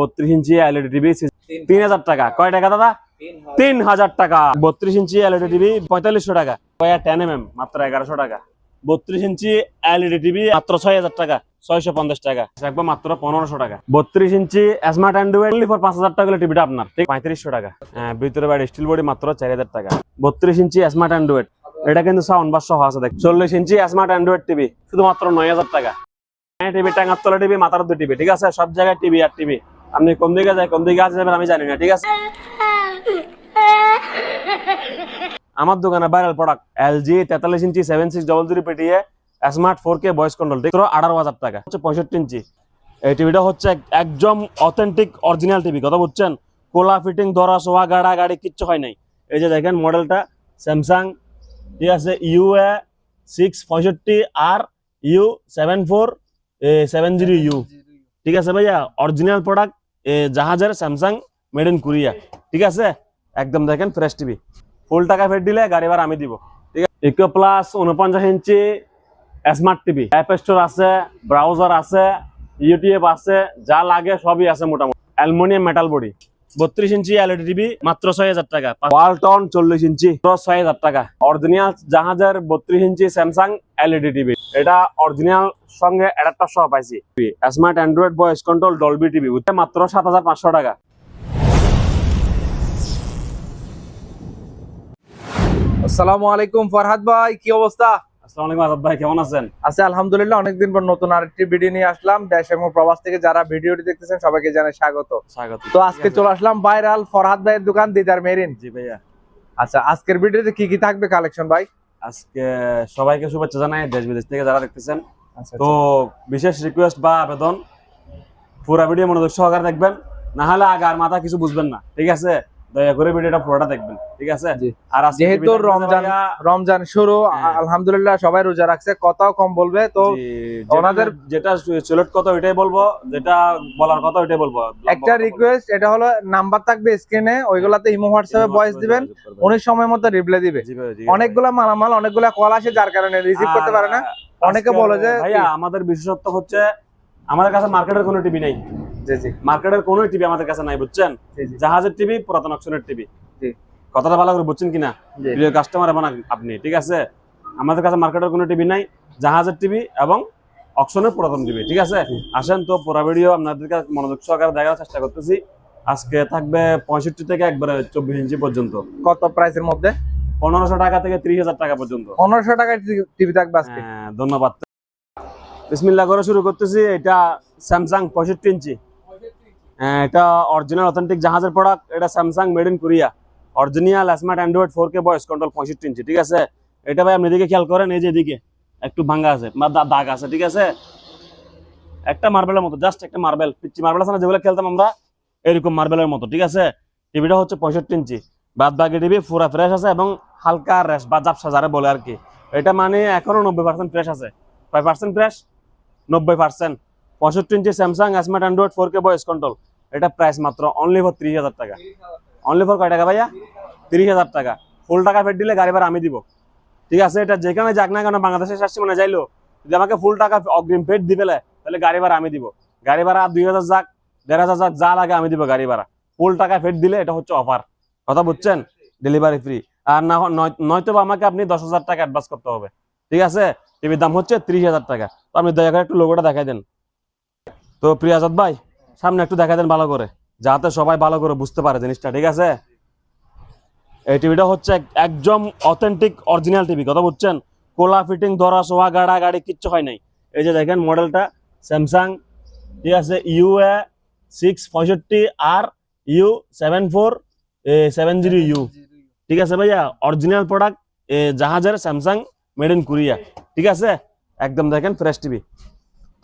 বত্রিশ ইঞ্চি LED TV তিন হাজার টাকা। কয় টাকা দাদা? তিন হাজার টাকা। বত্রিশ ইঞ্চি এলইডি টিভি পঁয়তাল্লিশশো টাকা। কয়া টেন এম এম মাত্র এগারোশো টাকা। বত্রিশ ইঞ্চি এলইডি টিভি মাত্র ছয় হাজার টাকা। ছয়শো পঞ্চাশ টাকা। একবার মাত্র পনেরোশো টাকা। বত্রিশ ইঞ্চি স্মার্ট অ্যান্ড্রয়েড ফর পাঁচ হাজার টাকা টিভিটা আপনার। ঠিক, পঁয়ত্রিশশো টাকা। হ্যাঁ ভিতরে বাড়ি স্টিল বডি মাত্র চার হাজার টাকা। বত্রিশ ইঞ্চি স্মার্ট অ্যান্ড্রয়েড এটা কিন্তু সাউন্ড বাস সহ আছে দেখ চল্লিশ ইঞ্চি স্মার্ট অ্যান্ড্রয়েড টিভি শুধুমাত্র নয় হাজার টাকা। হ্যাঁ টিভি টাঙ্গার তলা টিভি মাথার দু টিভি ঠিক আছে? সব জায়গায় টিভি আর টিভি আপনি কোন দিকে যায় কোন দিকে আসবেন আমি জানি না, ঠিক আছে? আমার দোকানে ভাইরাল প্রোডাক্ট এলজি তেতাল্লিশ inch seven six double zero পেটিয়ে smart four K voice control ঠিক? আঠারো হাজার টাকা। হচ্ছে পঁয়ষট্টি ইঞ্চি। এই টিভিটা হচ্ছে এক- একদম অথেন্টিক অরিজিনাল টিভি কথা বুঝছেন কোলা ফিটিং ধরা সোয়া গাড়া, গাড়ি, কিচ্ছু হয় নাই। এই যে দেখেন মডেলটা স্যামসাং ঠিক আছে? ইউ এ সিক্স পঁয়ষট্টি R U seven four seven zero U ঠিক আছে ভাইয়া? অরিজিনাল প্রোডাক্ট জাহাজের স্যামসাং মেড ইন কোরিয়া ঠিক আছে? একদম দেখেন ফ্রেশ টিভি ফুল টাকা ফের দিলে গাড়ি ভাড়া আমি দিব। ঠিক আছে? ইকো প্লাস উনপঞ্চাশ inch smart TV app store আছে ব্রাউজার আছে ইউটিউব আছে, যা লাগে সবই আছে মোটামুটি। অ্যালুমিনিয়াম মেটাল বডি বত্রিশ ইঞ্চি এলইডি টিভি মাত্র ছয় হাজার টাকা। ওয়ালটন চল্লিশ ইঞ্চি ছয় হাজার টাকা। অরিজিনাল জাহাজের বত্রিশ ইঞ্চি স্যামসাং এলইডি টিভি এটা অরিজিনাল সঙ্গে অ্যাডাপ্টার সহ পাইছি। Smart Android voice control Dolby TV মাত্র সাত হাজার পাঁচশো টাকা। আসসালামু আলাইকুম ফরহাদ ভাই কি অবস্থা? আসসালামু আলাইকুম আজাদ ভাই কেমন আছেন? আছে আলহামদুলিল্লাহ অনেকদিন পর নতুন আরেকটি ভিডিও নিয়ে আসলাম। দেশ এবং প্রবাস থেকে যারা ভিডিওটি দেখতেছেন সবাইকে জানাই স্বাগত। স্বাগত। তো আজকে চলে আসলাম ভাইরাল ফরহাদ ভাইয়ের দোকান দিদার মেরিন। জি ভাইয়া। আচ্ছা আজকের ভিডিওতে কি কি থাকবে কালেকশন ভাই? আজকে সবাইকে শুভেচ্ছা জানাই দেশ বিদেশ থেকে যারা দেখতেছেন। আচ্ছা তো বিশেষ রিকোয়েস্ট বা আবেদন পুরা ভিডিও মনোযোগ সহকারে দেখবেন না হলে আগে আর মাথা কিছু বুঝবেন না ঠিক আছে? দয়া করে ভিডিওটা পুরোটা দেখবেন ঠিক আছে? আর যেহেতু রমজান রমজান শুরু হ্যাঁ। আলহামদুলিল্লাহ সবাই রোজা রাখছে কথাও কম বলবে তো ওনাদের- যেটা সিলেক্ট কথা ওইটাই বলব যেটা বলার কথা ওইটাই বলব। একটা রিকোয়েস্ট এটা হলো নাম্বার থাকবে স্ক্রিনে ওইগুলাতে ইমো হোয়াটসঅ্যাপে ভয়েস দিবেন উনি সময় মতো রিপ্লাই দিবে। অনেকগুলা মালামাল অনেকগুলা কল আসে যার কারণে রিসিভ করতে পারে না। অনেকে বলে যে ভাইয়া আমাদের বিশেষত্ব হচ্ছে আমাদের কাছে মার্কেটের কোনো টিভি নাই। জি জি। মার্কেটের কোনো টিভি আমাদের কাছে নাই বুঝছেন। জাহাজের টিভি পুরাতন অপশনের টিভি কথাটা ভালো করে বুঝছেন কিনা? প্রিয় কাস্টমার এবং আপনি ঠিক আছে? আমাদের কাছে মার্কেটের কোনো টিভি নাই জাহাজের টিভি এবং অপশনের পুরাতন টিভি ঠিক আছে? আসেন তো পুরা ভিডিও আপনাদেরকে মনোযোগ সহকারে দেখার চেষ্টা করতেছি। আজকে থাকবে পঁয়ষট্টি থেকে একবারে চব্বিশ ইঞ্চি পর্যন্ত। কত প্রাইসের মধ্যে? পনেরোশো টাকা থেকে ত্রিশ হাজার টাকা পর্যন্ত। পনেরোশো টাকায় টিভি থাকবে আজকে। হ্যাঁ, ধন্যবাদ। বিসমিল্লাহ করে শুরু করতেছি। এটা স্যামসাং পঁয়ষট্টি ইঞ্চি। এটা অরিজিনাল অথেন্টিক জাহাজের প্রোডাক্ট এটা Samsung made in Korea original smart Android four K voice control পঁয়ষট্টি ইঞ্চি ঠিক আছে? এটা ভাই আপনি এদিকে খেয়াল করেন, এই যে এদিকে, একটু ভাঙ্গা আছে দাগ আছে, ঠিক আছে? একটা মার্বেলের মতো জাস্ট একটা মার্বেল পিচ্ছি মার্বেল আছে না, যেগুলো খেলতাম আমরা, এরকম মার্বেলের মতো, ঠিক আছে? টিভিটা হচ্ছে পঁয়ষট্টি ইঞ্চি বাদ বাকি টিভি পুরা ফ্রেশ আছে এবং হালকা রেশ বা জাপসা যারা বলে আর কি। এটা মানে এখনও নব্বই পার্সেন্ট ফ্রেশ আছে। কয় পার্সেন্ট ফ্রেশ নব্বই পার্সেন্ট পঁয়ষট্টি inch Samsung smart Android four K voice control এটা প্রাইস মাত্র অনলি ফর ত্রিশ হাজার টাকা। অনলি ফর কয় টাকা ভাইয়া? তিরিশ হাজার টাকা। ফুল টাকা ফের দিলে গাড়ি ভাড়া আমি দিব। ঠিক আছে, এটা যেখানে যাক না কেন বাংলাদেশে শাস্তি মানে যাইলো। যদি আমাকে ফুল টাকা অগ্রিম ফেট দিবে তাহলে গাড়ি ভাড়া আমি দিব। গাড়ি ভাড়া দুই হাজার যাক, দেড় হাজার যাক, যা লাগে আমি দিব গাড়ি ভাড়া। ফুল টাকা ফেট দিলে এটা হচ্ছে অফার কথা বুঝছেন? ডেলিভারি ফ্রি আর না নয়- নয়তো আমাকে আপনি দশ হাজার টাকা অ্যাডভান্স করতে হবে। ঠিক আছে? টিভির দাম হচ্ছে ত্রিশ হাজার টাকা। তো আপনি দয়া করে একটু লোগোটা দেখাই দেন। তো প্রিয় আজাদ ভাই সামনে একটু দেখাই দেন ভালো করে, যাতে সবাই ভালো করে বুঝতে পারে জিনিসটা, ঠিক আছে? এই টিভিটা হচ্ছে একদম অথেন্টিক অরিজিনাল টিভি, কথা বুঝছেন? কোলা ফিটিং ধরা সোয়া, গাড়া গাড়ি, কিচ্ছু হয় নাই। এই যে দেখেন মডেলটা স্যামসাং ঠিক আছে? ইউ এ সিক্স পঁয়ষট্টি R U seven four seven zero U ঠিক আছে ভাইয়া? অরিজিনাল প্রোডাক্ট জাহাজের স্যামসাং মেড ইন কোরিয়া ঠিক আছে? একদম দেখেন ফ্রেশ টিভি।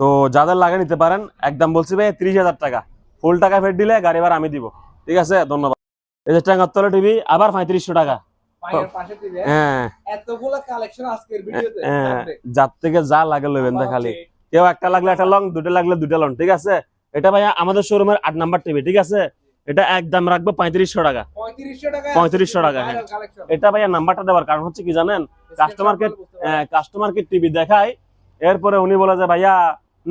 তো যাদের লাগে নিতে পারেন একদম বলছি ভাই ত্রিশ হাজার টাকা। ফুল টাকা ফের দিলে গাড়ি ভাড়া আমি দিব। ঠিক আছে? ধন্যবাদ। এই যে টাঙ্গাত্তলা টিভি আবার পঁয়ত্রিশশো টাকা। হ্যাঁ। ভিডিওতে। হ্যাঁ যার থেকে যা লাগে লইবেন খালি কেউ একটা লাগলে একটা লং দুটো লাগলে দুটো লং ঠিক আছে? এটা ভাইয়া আমাদের শোরুমের আট নাম্বার টিভি ঠিক আছে? এটা একদম রাখব পঁয়ত্রিশশো টাকা। পঁয়ত্রিশশো টাকা 3500 টাকা, হ্যাঁ। এটা ভাইয়া নাম্বারটা দেওয়ার কারণ হচ্ছে কি জানেন? কাস্টমারকে কাস্টমারকে টিভি দেখায় এরপরে উনি বলে যে ভাইয়া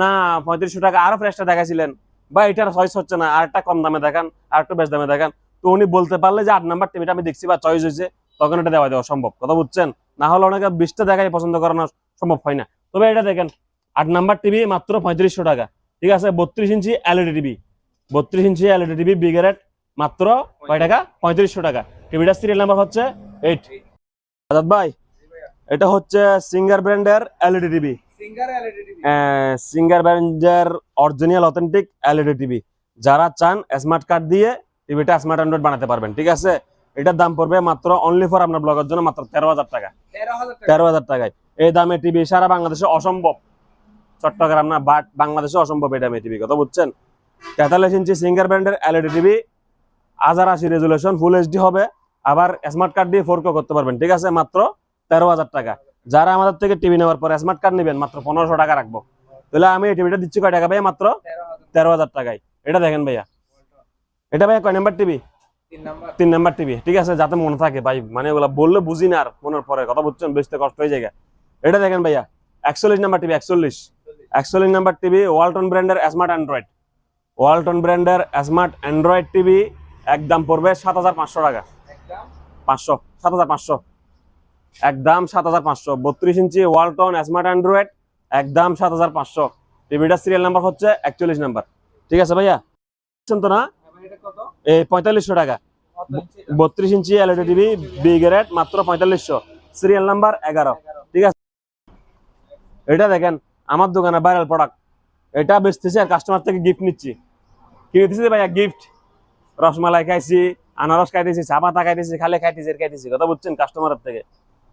না, পঁয়ত্রিশশো টাকা আরও ফ্রেশটা দেখাইছিলেন। বা এটার চয়েস হচ্ছে না আর একটা কম দামে দেখান আর একটু বেশ দামে দেখান। তো উনি বলতে পারলে যে আট নাম্বার টিভিটা আমি দেখছি বা চয়েস হয়েছে, তখন এটা দেওয়া দেওয়া সম্ভব। কথা বুঝছেন? না হলে অনেকে বিশটা দেখাই পছন্দ করানো সম্ভব হয় না। তবে এটা দেখেন, আট নাম্বার টিভি মাত্র পঁয়ত্রিশশো টাকা। ঠিক আছে? বত্রিশ ইঞ্চি এলইডি টিভি বত্রিশ ইঞ্চি এলইডি টিভি বিগেরেট মাত্র কয় টাকা? পঁয়ত্রিশশো টাকা। টিভিটা সিরিয়াল নাম্বার হচ্ছে এইট আজাদ ভাই, এটা হচ্ছে সিঙ্গার ব্র্যান্ডের এলইডি টিভি সিঙ্গার ব্র্যান্ডের অরিজিনাল অথেন্টিক এলইডি টিভি যারা চান স্মার্ট কার্ড দিয়ে টিভিটা স্মার্ট অ্যান্ড্রয়েড বানাতে পারবেন ঠিক আছে? এটার দাম পড়বে মাত্র অনলি ফর আপনার ব্লগের জন্য মাত্র তেরো হাজার টাকা। 13000 টাকা। তেরো হাজার টাকায়। এই দামে টিভি সারা বাংলাদেশে অসম্ভব। চট্টগ্রাম না বাট বাংলাদেশে অসম্ভব এই দামে টিভি কথা বুঝছেন? তেতাল্লিশ ইঞ্চি সিঙ্গার ব্র্যান্ডের এলইডি টিভি হাজার আশি রেজুলেশন ফুল এইচডি হবে। আবার স্মার্ট কার্ড দিয়ে ফোর করতে পারবেন ঠিক আছে? মাত্র তেরো হাজার টাকা। যারা আমাদের থেকে টিভি নেওয়ার পর স্মার্ট কার্ড নেবেন মাত্র পনেরোশো টাকা রাখব। তাহলে আমি এই টিভিটা দিচ্ছি কয় টাকা ভাইয়া? মাত্র তেরো হাজার টাকায়। এটা দেখেন ভাইয়া। এটা ভাইয়া কয় নাম্বার টিভি তিন নাম্বার। টিভি ঠিক আছে যাতে মনে থাকে ভাই মানে ওগুলা বললে বুঝি না আর মনের পরে। কথা বুঝছেন? বুঝতে কষ্ট হয়ে যায়। এটা দেখেন ভাইয়া। একচল্লিশ নাম্বার টিভি একচল্লিশ। একচল্লিশ নাম্বার টিভি ওয়ালটন ব্র্যান্ডের স্মার্ট অ্যান্ড্রয়েড ওয়ালটন ব্র্যান্ডের স্মার্ট অ্যান্ড্রয়েড টিভি একদম পড়বে সাত হাজার পাঁচশো টাকা। পাঁচশো সাত হাজার পাঁচশো। একদম সাত হাজার পাঁচশো। বত্রিশ ইঞ্চি ওয়ালটন, স্মার্ট অ্যান্ড্রয়েড, একদম সাত হাজার পাঁচশো। টিভিটার সিরিয়াল নাম্বার হচ্ছে একচল্লিশ নাম্বার। ঠিক আছে ভাইয়া? তো না? এই পঁয়তাল্লিশশো টাকা। বত্রিশ inch LED TV big rate মাত্র পঁয়তাল্লিশশো। সিরিয়াল নাম্বার এগারো। ঠিক আছে? এটা দেখেন, আমার দোকানে ভাইরাল প্রোডাক্ট এটা বেচতেছি আর কাস্টমার থেকে গিফট নিচ্ছি। কি নিতেছি ভাইয়া? গিফট রসমালাই খাইছি, আনারস খাইতেছি চা পাতা খাইতেছি, খালে খাইতেছি খাইতেছি। কথা বুঝছেন কাস্টমারের থেকে।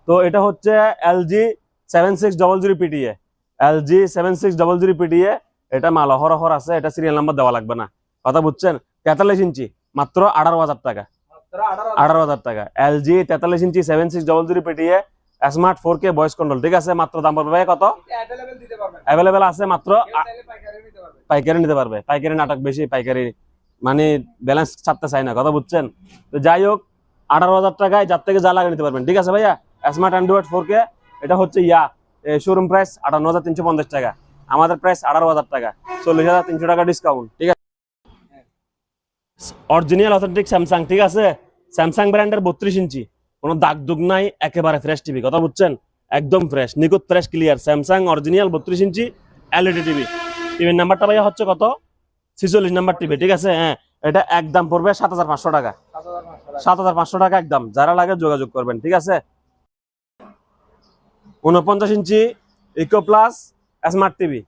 তো এটা হচ্ছে LG seven six double zero PTA LG seven six double zero PTA এটা মাল অহর অহর আছে এটা সিরিয়াল নাম্বার দেওয়া লাগবে না। কথা বুঝছেন? তেতাল্লিশ ইঞ্চি মাত্র আঠারো হাজার টাকা। আঠারো হাজার। টাকা। এলজি তেতাল্লিশ inch seven six double zero PTA smart four K voice control ঠিক আছে? মাত্র দাম পড়বে ভাই কত? অ্যাভেলেবল আছে মাত্র পাইকারি নিতে পারবে। পাইকারি নাটক বেশি পাইকারি মানে ব্যালেন্স ছাড়তে চাই না কথা বুঝছেন? তো যাই হোক আঠারো হাজার টাকায় যার থেকে যা লাগে নিতে পারবেন ঠিক আছে ভাইয়া? স্মার্ট অ্যান্ড্রয়েড ফোর কে এটা হচ্ছে ইয়া শোরুম প্রাইস আটান্ন হাজার তিনশো পঞ্চাশ টাকা। আমাদের প্রাইস আঠারো হাজার টাকা। চল্লিশ হাজার তিনশো টাকা ডিসকাউন্ট ঠিক আছে? অরিজিনাল অথেন্টিক স্যামসাং ঠিক আছে? স্যামসাং ব্র্যান্ডের বত্রিশ ইঞ্চি। কোনো দাগ দুগ নাই একেবারে ফ্রেশ টিভি কথা বুঝছেন? একদম ফ্রেশ নিখুঁত ফ্রেশ ক্লিয়ার স্যামসাং অরিজিনাল বত্রিশ ইঞ্চি এলইডি টিভি টিভির নাম্বারটা ভাইয়া হচ্ছে কত? ছিচল্লিশ নাম্বার টিভি ঠিক আছে? হ্যাঁ এটা একদম পড়বে সাত হাজার পাঁচশো টাকা। 7500 টাকা। সাত হাজার পাঁচশো টাকা একদম। যারা লাগে যোগাযোগ করবেন ঠিক আছে? উনপঞ্চাশ inch eco plus smart TV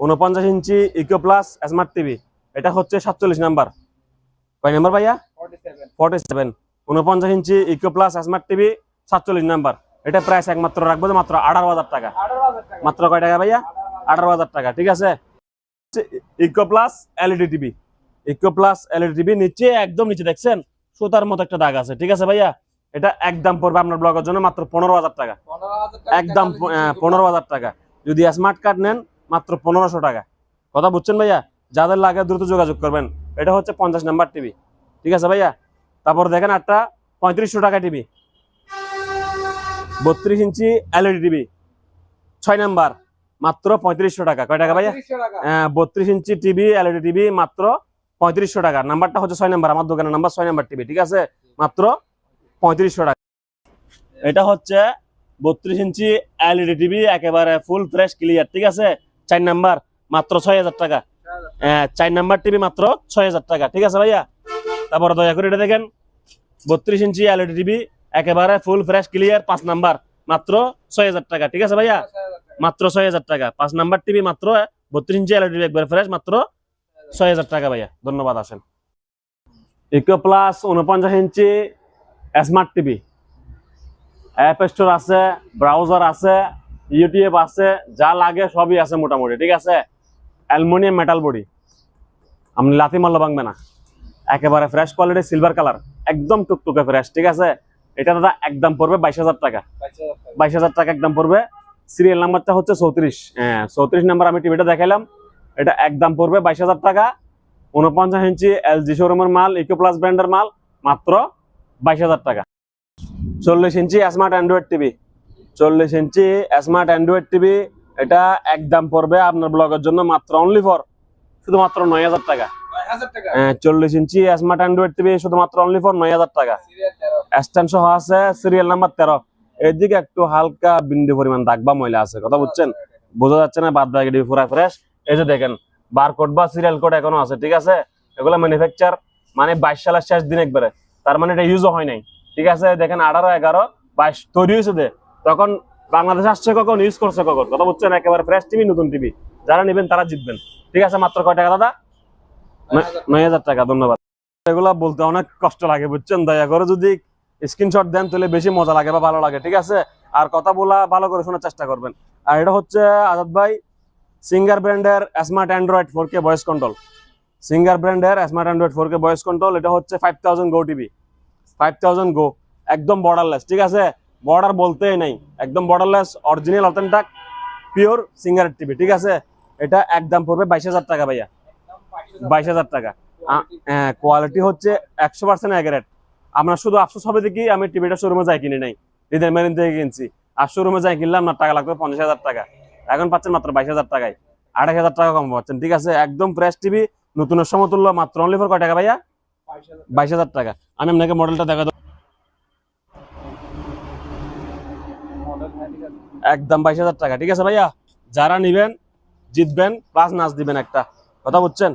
উনপঞ্চাশ inch eco plus smart TV এটা হচ্ছে সাতচল্লিশ নাম্বার। কয় নাম্বার ভাইয়া? 47 ফর্টি সেভেন উনপঞ্চাশ inch eco plus smart TV সাতচল্লিশ নাম্বার। এটা প্রাইস একমাত্র রাখব যে মাত্র আঠারো হাজার টাকা। 18000 টাকা। মাত্র কয় টাকা ভাইয়া? আঠারো হাজার টাকা ঠিক আছে? Eco plus LED TV eco plus LED TV নিচে একদম নিচে দেখছেন? সুতার মতো একটা দাগ আছে ঠিক আছে ভাইয়া? এটা একদম পড়বে আপনার ব্লগের জন্য মাত্র পনেরো হাজার টাকা। 15000 টাকা একদম পনেরো হাজার টাকা। যদি স্মার্ট কার্ড নেন মাত্র পনেরোশো টাকা। কথা বুঝছেন ভাইয়া? যাদের লাগে দ্রুত যোগাযোগ করবেন। এটা হচ্ছে পঞ্চাশ নাম্বার টিভি ঠিক আছে ভাইয়া? তারপর দেখেন একটা পঁয়ত্রিশশো টাকা টিভি বত্রিশ ইঞ্চি এলইডি টিভি ছয় নাম্বার মাত্র পঁয়ত্রিশশো টাকা। কয় টাকা ভাইয়া? 300 বত্রিশ ইঞ্চি টিভি এলইডি টিভি মাত্র পঁয়ত্রিশশো টাকা। নাম্বারটা হচ্ছে ছয় নাম্বার আমার দোকানের নাম্বার ছয় নাম্বার টিভি ঠিক আছে? মাত্র পঁয়ত্রিশশো টাকা। এটা হচ্ছে বত্রিশ ইঞ্চি এলইডি টিভি একেবারে ফুল ফ্রেশ ক্লিয়ার ঠিক আছে? চার নাম্বার মাত্র ছয় হাজার টাকা। আহ, চার নাম্বার টিভি মাত্র ছয় হাজার টাকা ঠিক আছে ভাইয়া? তারপরে দয়া করে এটা দেখেন। বত্রিশ ইঞ্চি এলইডি টিভি একেবারে ফুল ফ্রেশ ক্লিয়ার পাঁচ নাম্বার মাত্র ছয় হাজার টাকা ঠিক আছে ভাইয়া? মাত্র ছয় হাজার টাকা। পাঁচ নাম্বার টিভি মাত্র বত্রিশ ইঞ্চি এলইডি একবার ফ্রেশ মাত্র ছয় হাজার টাকা ভাইয়া। ধন্যবাদ আসেন। ইকো প্লাস উনপঞ্চাশ inch smart TV app store আছে ব্রাউজার আছে ইউটিউব আছে, যা লাগে সবই আছে মোটামুটি, ঠিক আছে? অ্যালমোনিয়াম মেটাল বডি আপনি লাথি মারলে ভাঙবে না। একেবারে ফ্রেশ কোয়ালিটি সিলভার কালার একদম টুকটুকে ফ্রেশ ঠিক আছে? এটা দাদা একদম পড়বে বাইশ হাজার টাকা। বাইশ হাজার টাকা একদম পড়বে। সিরিয়াল নাম্বারটা হচ্ছে চৌত্রিশ। হ্যাঁ চৌত্রিশ নাম্বার আমি টিভিটা দেখাইলাম। এটা একদম পড়বে বাইশ হাজার টাকা। উনপঞ্চাশ ইঞ্চি এল এলজি শোরুমের মাল ইকো প্লাস ব্র্যান্ডের মাল, মাত্র বাইশ হাজার টাকা। চল্লিশ ইঞ্চি স্মার্ট অ্যান্ড্রয়েড টিভি চল্লিশ ইঞ্চি স্মার্ট অ্যান্ড্রয়েড টিভি এটা একদম পড়বে আপনার ব্লগের জন্য মাত্র অনলি ফর শুধুমাত্র নয় হাজার টাকা। চল্লিশ ইঞ্চি স্মার্ট অ্যান্ড্রয়েড টিভি শুধুমাত্র অনলি ফর নয় হাজার টাকা। স্ট্যান্ড সহ আছে সিরিয়াল নাম্বার তেরো। এদিকে একটু হালকা বিন্দু পরিমাণ দাগ বা ময়লা আছে কথা বুঝছেন? বোঝা যাচ্ছে না? বাদ বাকি পুরা ফ্রেশ এই যে দেখেন বারকোড বা সিরিয়াল কোড এখনও আছে ঠিক আছে? এগুলো ম্যানুফ্যাকচার মানে বাইশ সালের শেষ দিন একবারে। তার মানে এটা ইউজও হয় নাই। ঠিক আছে? দেখেন আঠারো এগারো বাইশ তৈরি হয়েছে দে তখন বাংলাদেশ আসছে কখন? ইউজ করছে কখন? কথা বুঝছেন? একেবারে ফ্রেশ টিভি নতুন টিভি যারা নেবেন তারা জিতবেন। ঠিক আছে? মাত্র কয় টাকা দাদা? নয় হাজার। টাকা ধন্যবাদ। এগুলা বলতে অনেক কষ্ট লাগে বুঝছেন? দয়া করে যদি স্ক্রিনশট দেন তাহলে বেশি মজা লাগে বা ভালো লাগে ঠিক আছে? আর কথা বলা ভালো করে শোনার চেষ্টা করবেন। আর এটা হচ্ছে আজাদ ভাই সিঙ্গার ব্র্যান্ডের smart Android four K voice control Singer ব্র্যান্ডের smart Android four K voice control এটা হচ্ছে five thousand go TV five thousand go একদম বর্ডারলেস ঠিক আছে? বর্ডার বলতেই নেই, একদম borderless original authentic pure Singer TV ঠিক আছে? এটা একদম পড়বে বাইশ হাজার টাকা ভাইয়া। বাইশ হাজার টাকা। হ্যাঁ কোয়ালিটি হচ্ছে একশো পার্সেন্ট অ্যাগারেট আমরা শুধু আফসোস হবে দেখি আমি টিভিটা শোরুমে যাই কিনে নাই। ঈদের মেরিন থেকে কিনছি। আর শোরুমে যাই কিনলাম না, টাকা লাগবে পঞ্চাশ হাজার টাকা। এখন পাচ্ছেন মাত্র বাইশ হাজার টাকায়। আড়াই হাজার টাকা কম পাচ্ছেন, ঠিক আছে? একদম ফ্রেশ টিভি নতুনের সমতুল্য মাত্র অনলি ফর কয় টাকা ভাইয়া? বাইশ হাজার টাকা। আমি আপনাকে মডেলটা দেখা দেবো একদম বাইশ হাজার টাকা ঠিক আছে ভাইয়া? যারা নিবেন জিতবেন প্লাস নাচ দিবেন একটা। কথা বুঝছেন?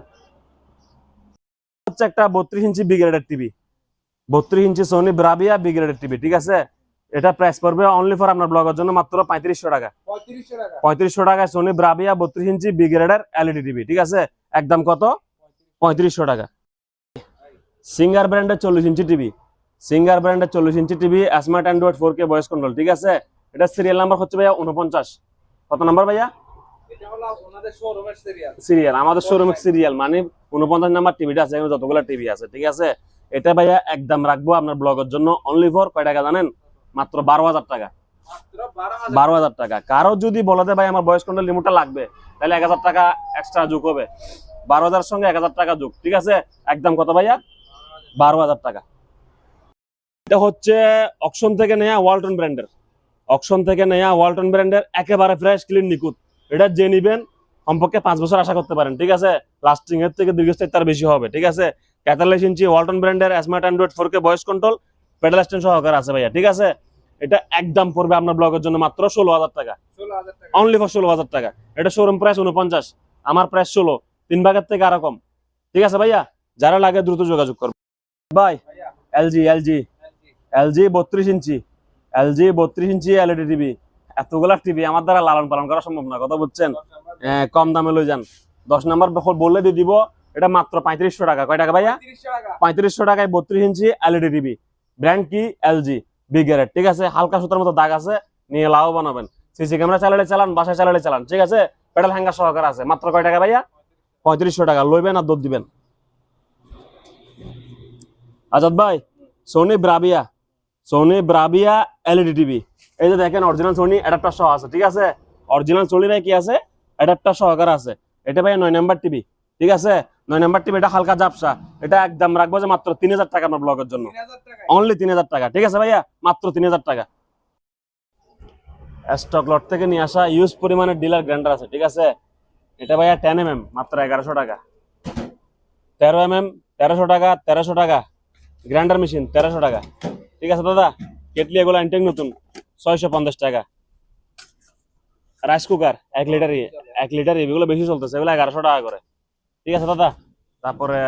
হচ্ছে একটা বত্রিশ ইঞ্চি বিগ্রেডের টিভি বত্রিশ ইঞ্চি সোনি ব্রাভিয়া বিগ্রেডের টিভি ঠিক আছে? এটা প্রাইস পড়বে অনলি ফর আপনার ব্লগের জন্য মাত্র পঁয়ত্রিশশো টাকা। পঁয়ত্রিশশো টাকায় সোনি ব্রাভিয়া বত্রিশ ইঞ্চি বিগ্রেডের এলইডি টিভি ঠিক আছে? একদম কত? পঁয়ত্রিশশো টাকা। সিঙ্গার ব্র্যান্ডের চল্লিশ ইঞ্চি টিভি সিঙ্গার ব্র্যান্ডের চল্লিশ inch TV smart Android four K voice control ঠিক আছে? এটা সিরিয়াল নাম্বার হচ্ছে ভাইয়া উনপঞ্চাশ কত নাম্বার ভাইয়া? সিরিয়াল আমাদের শোরুমে সিরিয়াল মানে উনপঞ্চাশ নাম্বার টিভিটা আছে যতগুলো টিভি আছে, ঠিক আছে? এটা ভাইয়া একদম রাখব আপনার ব্লগের জন্য। অনলি ফর কয় টাকা জানেন? মাত্র বারো হাজার টাকা। বারো হাজার টাকা। কারও যদি বলে দেয় ভাই আমার ভয়েস কন্ট্রোল রিমোটটা লাগবে, তাহলে এক হাজার টাকা এক্সট্রা যোগ হবে। বারো হাজার সঙ্গে এক হাজার টাকা যোগ ঠিক আছে? একদম কত ভাইয়া? বারো হাজার টাকা। এটা হচ্ছে অকশন থেকে নেয়া ওয়ালটন ব্র্যান্ডের অকশন থেকে নেয়া ওয়ালটন ব্র্যান্ডের একেবারে ফ্রেশ ক্লিন নিকুত এটা যে নিবেন কমপক্ষে পাঁচ বছর আশা করতে পারেন ঠিক আছে? লাস্টিং এর থেকে দীর্ঘস্থায়ী তার বেশি হবে ঠিক আছে? ক্যাটালাইস ইঞ্চি ওয়ালটন ব্র্যান্ডের smart Android four K voice control pedal stand সহকারে আছে ভাইয়া ঠিক আছে? এটা একদম পড়বে আপনার ব্লগের জন্য মাত্র ষোলো হাজার টাকা। অনলি ফর ষোলো হাজার টাকা। এটা শোরুম প্রাইস উনপঞ্চাশ আমার প্রাইস ষোলো। তিন ভাগের থেকে আরও কম। ঠিক আছে ভাইয়া? যারা লাগে দ্রুত যোগাযোগ করবে ভাই এলজি এলজি এলজি বত্রিশ ইঞ্চি এলজি বত্রিশ ইঞ্চি এলইডি টিভি এতগুলা টিভি আমার দ্বারা লালন পালন করা সম্ভব না কথা বুঝছেন? কম দামে লই যান। দশ নাম্বার বললে দিয়ে দিব এটা মাত্র পঁয়ত্রিশশো টাকা। কয় টাকা ভাইয়া? পঁয়ত্রিশশো টাকায় বত্রিশ ইঞ্চি এলইডি টিভি ব্র্যান্ড কি? এলজি বিগের ঠিক আছে? হালকা সুতার মতো দাগ আছে নিয়ে লাভ বানাবেন। সিসি ক্যামেরা চালালে চালান বাসায় চালালে চালান ঠিক আছে? পেডাল হ্যাঙ্গার সহকার আছে। মাত্র কয় টাকা ভাইয়া? পঁয়ত্রিশশো টাকা। লইবেন আর দুধ দিবেন। আজাদ ভাই Sony Bravia Sony Bravia LED TV এই যে দেখেন অরিজিনাল সোনি অ্যাডাপ্টার সহ আছে, ঠিক আছে? অরিজিনাল সোনি ভাই কি আছে? অ্যাডাপ্টার সহকারে আছে। এটা ভাই নয় নাম্বার টিভি ঠিক আছে? নয় নাম্বার টিভি এটা হালকা জাপসা এটা একদম রাখব যে মাত্র তিন হাজার টাকা আপনার ব্লগের জন্য। অনলি তিন হাজার টাকা, ঠিক আছে ভাইয়া? মাত্র তিন হাজার টাকা। স্টক লট থেকে নিয়ে আসা ইউজ পরিমাণের ডিলার গ্রাইন্ডার আছে, ঠিক আছে? এটা ভাইয়া টেন এম এম মাত্র এগারোশো টাকা। তেরো এম এম তেরোশো টাকা তেরোশো টাকা। গ্রাইন্ডার মেশিন তেরোশো টাকা। ঠিক আছে দাদা? কেটলি এগুলো ইনটেক নতুন, ছয়শো পঞ্চাশ টাকা। রাইস কুকার এক লিটার এক লিটার এগুলো বেশি চলতেছে, এগুলো এগারোশো টাকা করে। ঠিক আছে দাদা? তারপরে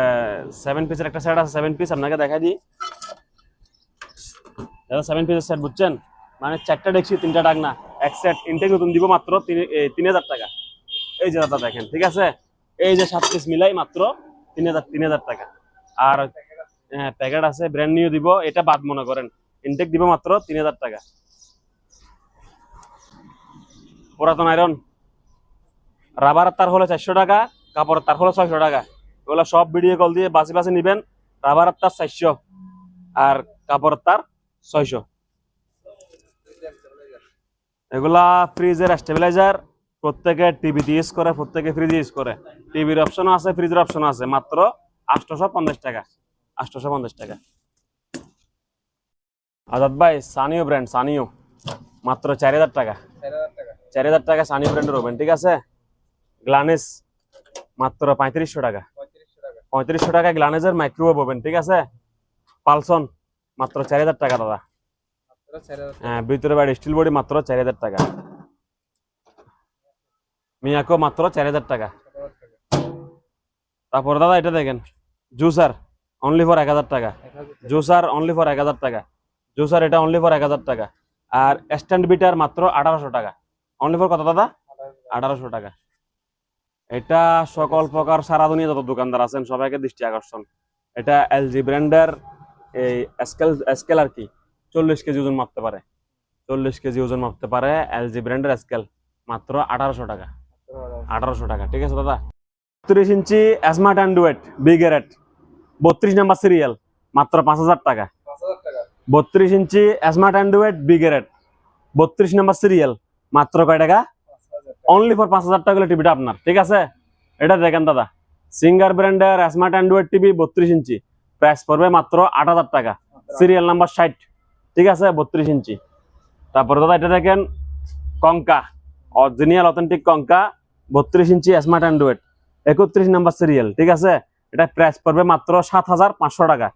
সেভেন পিসের একটা সেট আছে সেভেন পিস আপনাকে দেখাই দিই। দাদা সেভেন পিসের সেট বুঝছেন? মানে চারটা দেখছি, তিনটা ডাক না। এক সেট ইনটেক নতুন দিব মাত্র তিন হাজার টাকা। এই যে দেখেন, ঠিক আছে? এই যে সাত পিস মিলাই মাত্র তিন হাজার তিন হাজার টাকা। আর প্যাকেট আছে ব্র্যান্ড নিউ দিব, এটা বাদ মনে করেন। ইনটেক দিব মাত্র তিন হাজার টাকা। পুরাতন আয়রন রাবারের তার হলো চারশো টাকা কাপড়ের তার হলো ছয়শো টাকা। এগুলো সব ভিডিও কল দিয়ে বাসি বাসি নিবেন রাবারের তার চারশো আর কাপড়ের তার ছয়শো। এগুলা ফ্রিজের স্টেবিলাইজার প্রত্যেকে টিভিতে ইউজ করে প্রত্যেকে ফ্রিজ ইউজ করে। টিভির অপশনও আছে ফ্রিজের অপশনও আছে মাত্র আটশোশো পঞ্চাশ টাকা। আটশোশো পঞ্চাশ টাকা। আজাদ ভাই সানিও ব্র্যান্ড সানিও মাত্র চার হাজার টাকা। চার হাজার টাকা সানি ব্র্যান্ডের ওভেন ঠিক আছে? গ্লানিস মাত্র পঁয়ত্রিশশো টাকা। পঁয়ত্রিশশো টাকা গ্লানেজের মাইক্রোওয়েভ ওভেন ঠিক আছে? পালসন মাত্র চার হাজার টাকা দাদা। হ্যাঁ ভিতরে বাড়ি স্টিল বডি মাত্র চার হাজার টাকা। মিয়াকো মাত্র চার হাজার টাকা। তারপর দাদা, এটা দেখেন, জুসার অনলি ফর এক হাজার টাকা। জুসার অনলি ফর এক হাজার টাকা। জুসার এটা অনলি ফর এক হাজার টাকা। আর স্ট্যান্ড বিটার মাত্র আঠারোশো টাকা। অনলি ফর কত দাদা? আঠারোশো টাকা। এটা সকল প্রকার সারা দুনিয়া যত দোকানদার আছেন, সবাইকে দৃষ্টি আকর্ষণ। এটা এলজি ব্র্যান্ডের এই স্কেল স্কেল আর কি, চল্লিশ কেজি ওজন মাপতে পারে। চল্লিশ কেজি ওজন মাপতে পারে এলজি ব্র্যান্ডের স্কেল মাত্র আঠারোশো টাকা। আঠারোশো টাকা ঠিক আছে দাদা? তিরিশ ইঞ্চি স্মার্ট অ্যান্ড্রয়েড বিগেরেট বত্রিশ নাম্বার সিরিয়াল মাত্র পাঁচ হাজার টাকা। বত্রিশ ইঞ্চি স্মার্ট অ্যান্ড্রয়েড বিগেরেট বত্রিশ নাম্বার সিরিয়াল মাত্র কয় টাকা। অনলি ফর পাঁচ হাজার টাকা হলে টিভিটা আপনার ঠিক আছে? এটা দেখেন দাদা সিঙ্গার ব্র্যান্ডের স্মার্ট অ্যান্ড্রয়েড টিভি বত্রিশ ইঞ্চি। প্রাইস পড়বে মাত্র আট হাজার টাকা। সিরিয়াল নাম্বার ষাট ঠিক আছে? বত্রিশ ইঞ্চি। তারপরে দাদা এটা দেখেন কঙ্কা অরিজিনাল অথেন্টিক কঙ্কা বত্রিশ ইঞ্চি স্মার্ট অ্যান্ড্রয়েড একত্রিশ নাম্বার সিরিয়াল ঠিক আছে? এটা প্রাইস পড়বে মাত্র সাত হাজার পাঁচশো টাকা।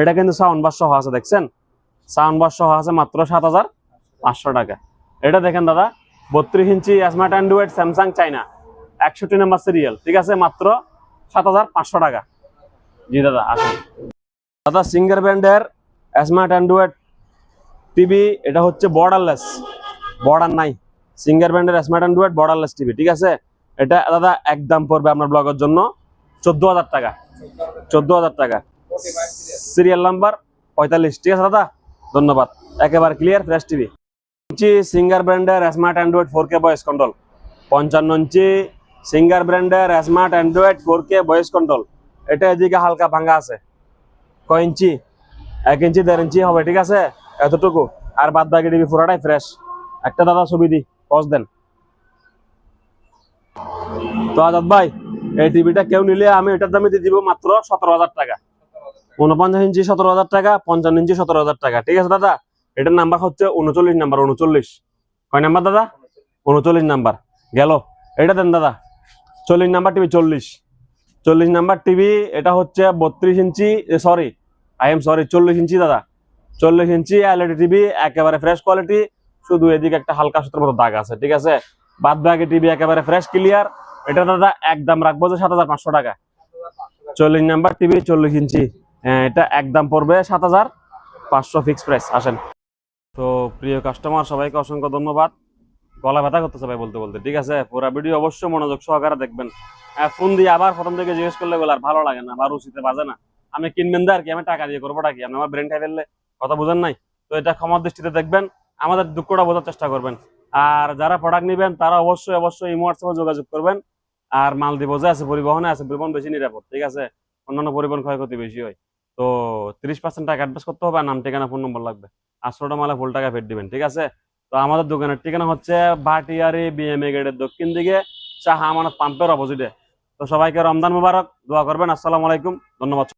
এটা কিন্তু সাউন্ড বাস সহ আছে, দেখছেন? সাউন্ড বাস সহ আছে মাত্র সাত হাজার পাঁচশো টাকা। এটা দেখেন দাদা, বত্রিশ inch smart Android Samsung China একষট্টি নাম্বার সিরিয়াল ঠিক আছে? মাত্র সাত হাজার পাঁচশো টাকা। জি দাদা, আসুন। দাদা সিঙ্গার ব্র্যান্ডের স্মার্ট অ্যান্ড্রয়েড টিভি এটা হচ্ছে বর্ডারলেস বর্ডার নাই। সিঙ্গার ব্র্যান্ডের স্মার্ট অ্যান্ড্রয়েড বর্ডারলেস টিভি ঠিক আছে? এটা দাদা একদম পড়বে আপনার ব্লগের জন্য চোদ্দ হাজার টাকা। চোদ্দ হাজার টাকা। সিরিয়াল নাম্বার পঁয়তাল্লিশ। ঠিক আছে দাদা? ধন্যবাদ। একেবারে clear fresh TV inch Singer ব্র্যান্ডের smart Android four K voice control পঞ্চান্ন ইঞ্চি সিঙ্গার ব্র্যান্ডের smart Android four K voice control এটা এদিকে হালকা ভাঙা আছে। কয় ইঞ্চি? এক ইঞ্চি, দেড় ইঞ্চি হবে, ঠিক আছে? এতটুকু। আর বাদ বাকি টিভি পুরাটাই ফ্রেশ একটা দাদা ছবি দি পজ দেন। তো আজাদ ভাই, এই টিভিটা কেউ নিলে আমি এটার দামে দিয়ে দিব মাত্র সতেরো হাজার টাকা। উনপঞ্চাশ ইঞ্চি সতেরো হাজার টাকা, পঞ্চান্ন ইঞ্চি সতেরো হাজার টাকা। ঠিক আছে দাদা, এটার নাম্বার হচ্ছে উনচল্লিশ নাম্বার উনচল্লিশ কয় নাম্বার দাদা? উনচল্লিশ নাম্বার। গেল। এটা দেন দাদা, চল্লিশ নাম্বার টিভি, চল্লিশ। চল্লিশ নাম্বার টিভি, এটা হচ্ছে বত্রিশ inch sorry I am sorry চল্লিশ ইঞ্চি দাদা। চল্লিশ ইঞ্চি এলইডি টিভি একেবারে ফ্রেশ কোয়ালিটি শুধু এদিকে একটা হালকা সুতোর মতো দাগ আছে, ঠিক আছে? বাদ বাকি টিভি একেবারে ফ্রেশ ক্লিয়ার এটা দাদা একদম রাখব যে সাত হাজার পাঁচশো টাকা। চল্লিশ নাম্বার টিভি চল্লিশ ইঞ্চি। হ্যাঁ, এটা একদম পড়বে সাত হাজার পাঁচশো ফিক্স প্রাইস আসেন। তো প্রিয় কাস্টমার সবাইকে অসংখ্য ধন্যবাদ। গলা ব্যথা করতেছে ভাই বলতে বলতে ঠিক আছে? পুরো ভিডিও অবশ্যই মনোযোগ সহকারে দেখবেন। ফোন দিয়ে আবার প্রথম থেকে জিজ্ঞেস করলে বলে আর ভালো লাগে না বা রুচিতে বাজে না। আমি কিনবেন দা আর কি আমি টাকা দিয়ে করবোটা কি আপনি আমার ব্রেন খাই ফেললে কথা বুঝেন নাই? তো এটা ক্ষমার দৃষ্টিতে দেখবেন। আমাদের দুঃখটা বোঝার চেষ্টা করবেন। আর যারা প্রোডাক্ট নেবেন, তারা অবশ্যই অবশ্যই ইমো হোয়াটসঅ্যাপে যোগাযোগ করবেন। আর মাল দিব যে আছে পরিবহনে, আছে পরিবহন বেশি নিরাপদ, ঠিক আছে? অন্যান্য পরিবহন ক্ষয়ক্ষতি বেশি হয়। তো তিরিশ পার্সেন্ট টাকা অ্যাডভান্স করতে হবে আর নাম, ঠিকানা ফোন নম্বর লাগবে। আটশোটা মালে ফুল টাকা ফেরত দিবেন, ঠিক আছে? তো আমাদের দোকানের ঠিকানা হচ্ছে ভাটিয়ারি বিএমএ গেটের দক্ষিণ দিকে, শাহ আমানত পাম্পের অপোজিটে তো সবাইকে রমজান মুবারক, দোয়া করবেন। আসসালামু আলাইকুম, ধন্যবাদ।